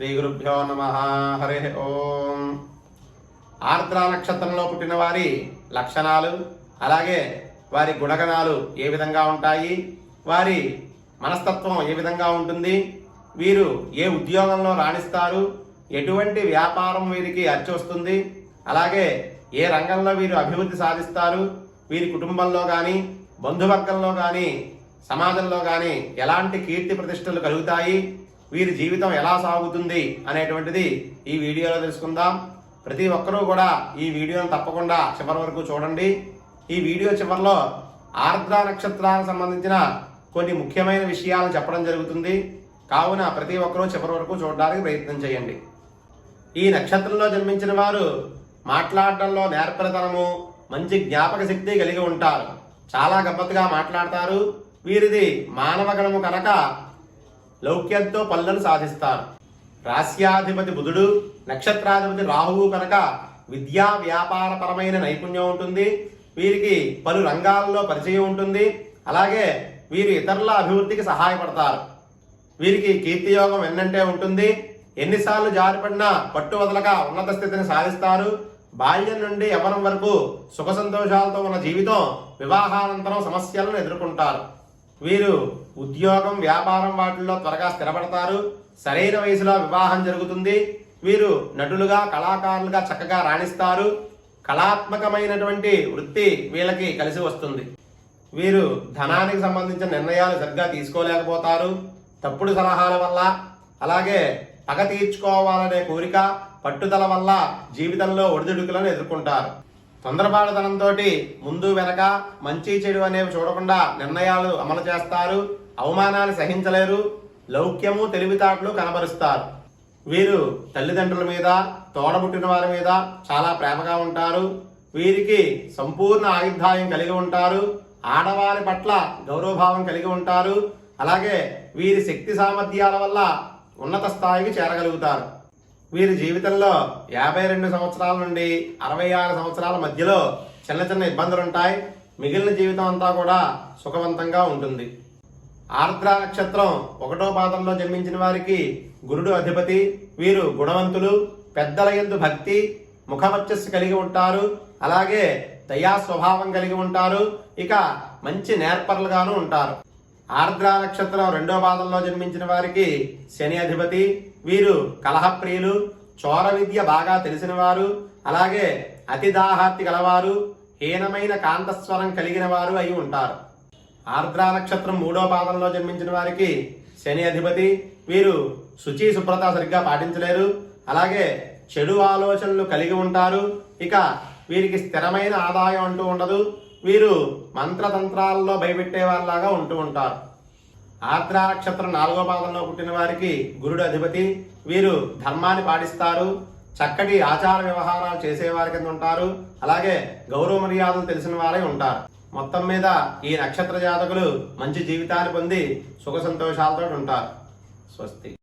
శ్రీ గురుభ్యో నమ. హరి ఓం. ఆర్ద్ర నక్షత్రంలో పుట్టిన వారి లక్షణాలు అలాగే వారి గుణగణాలు ఏ విధంగా ఉంటాయి వారి మనస్తత్వం ఏ విధంగా ఉంటుంది వీరు ఏ ఉద్యోగంలో రాణిస్తారు ఎటువంటి వ్యాపారం వీరికి అచ్చి వస్తుంది అలాగే ఏ రంగంలో వీరు అభివృద్ధి సాధిస్తారు వీరి కుటుంబంలో కానీ బంధువర్గంలో కానీ సమాజంలో కానీ ఎలాంటి కీర్తి ప్రతిష్టలు కలుగుతాయి వీరి జీవితం ఎలా సాగుతుంది అనేటువంటిది ఈ వీడియోలో తెలుసుకుందాం. ప్రతి ఒక్కరూ కూడా ఈ వీడియోను తప్పకుండా చివరి వరకు చూడండి. ఈ వీడియో చివరిలో ఆర్ద్ర నక్షత్రానికి సంబంధించిన కొన్ని ముఖ్యమైన విషయాలను చెప్పడం జరుగుతుంది. కావున ప్రతి ఒక్కరూ చివరి వరకు చూడడానికి ప్రయత్నం చేయండి. ఈ నక్షత్రంలో జన్మించిన వారు మాట్లాడటంలో నేర్పరితనము మంచి జ్ఞాపక శక్తి కలిగి ఉంటారు. చాలా గమ్మత్తుగా మాట్లాడతారు. వీరిది మానవ గణము కనుక లౌక్యంతో పనులను సాధిస్తారు. రాస్యాధిపతి బుధుడు నక్షత్రాధిపతి రాహువు కనుక విద్యా వ్యాపారపరమైన నైపుణ్యం ఉంటుంది. వీరికి పలు రంగాల్లో పరిచయం ఉంటుంది. అలాగే వీరు ఇతరుల అభివృద్ధికి సహాయపడతారు. వీరికి కీర్తియోగం ఎన్నంటే ఉంటుంది. ఎన్నిసార్లు జారిపడినా పట్టు వదలక ఉన్నత స్థితిని సాధిస్తారు. బాల్యం నుండి యవనం వరకు సుఖ సంతోషాలతో ఉన్న జీవితం వివాహానంతరం సమస్యలను ఎదుర్కొంటారు. వీరు ఉద్యోగం వ్యాపారం వాటిల్లో త్వరగా స్థిరపడతారు. సరైన వయసులో వివాహం జరుగుతుంది. వీరు నటులుగా కళాకారులుగా చక్కగా రాణిస్తారు. కళాత్మకమైనటువంటి వృత్తి వీళ్ళకి కలిసి వస్తుంది. వీరు ధనానికి సంబంధించిన నిర్ణయాలు సరిగ్గా తీసుకోలేకపోతారు. తప్పుడు సలహాల వల్ల అలాగే పగ తీర్చుకోవాలనే కోరిక పట్టుదల వల్ల జీవితంలో ఒడిదుడుకులను ఎదుర్కొంటారు. తొందరపాటుతనంతో ముందు వెనక మంచి చెడు అనేవి చూడకుండా నిర్ణయాలు అమలు చేస్తారు. అవమానాన్ని సహించలేరు. లౌక్యము తెలివితేటలు కనబరుస్తారు. వీరు తల్లిదండ్రుల మీద తోడబుట్టిన వారి మీద చాలా ప్రేమగా ఉంటారు. వీరికి సంపూర్ణ ఆయుధాయం కలిగి ఉంటారు. ఆడవారి పట్ల గౌరవభావం కలిగి ఉంటారు. అలాగే వీరి శక్తి సామర్థ్యాల వల్ల ఉన్నత స్థాయికి చేరగలుగుతారు. వీరి జీవితంలో యాభై రెండు సంవత్సరాల నుండి అరవై ఆరు సంవత్సరాల మధ్యలో చిన్న చిన్న ఇబ్బందులు ఉంటాయి మిగిలిన జీవితం అంతా కూడా సుఖవంతంగా ఉంటుంది. ఆర్ద్ర నక్షత్రం ఒకటో పాదంలో జన్మించిన వారికి గురుడు అధిపతి వీరు గుణవంతులు పెద్దల ఎందు భక్తి ముఖవర్చస్సు కలిగి ఉంటారు. అలాగే దయా స్వభావం కలిగి ఉంటారు. ఇక మంచి నేర్పరులుగాను ఉంటారు. ఆర్ద్ర నక్షత్రం రెండో పాదంలో జన్మించిన వారికి శని అధిపతి వీరు కలహప్రియులు చోర విద్య బాగా తెలిసినవారు అలాగే అతి దాహార్తి గలవారు హీనమైన కాంతస్వరం కలిగిన వారు అయి ఉంటారు. ఆర్ద్ర నక్షత్రం మూడో పాదంలో జన్మించిన వారికి శని అధిపతి వీరు శుచి శుభ్రత సరిగ్గా పాటించలేరు అలాగే చెడు ఆలోచనలు కలిగి ఉంటారు ఇక వీరికి స్థిరమైన ఆదాయం అంటూ ఉండదు వీరు మంత్రతంత్రాల్లో భయపెట్టే వాళ్ళలాగా ఉంటూ ఉంటారు. ఆర్ద్రా నక్షత్రం నాలుగో పాదంలో పుట్టిన వారికి గురుడు అధిపతి. వీరు ధర్మాన్ని పాటిస్తారు. చక్కటి ఆచార వ్యవహారాలు చేసేవారి కింద ఉంటారు. అలాగే గౌరవ మర్యాదలు తెలిసిన వారే ఉంటారు. మొత్తం మీద ఈ నక్షత్ర జాతకులు మంచి జీవితాన్ని పొంది సుఖ సంతోషాలతో ఉంటారు. స్వస్తి.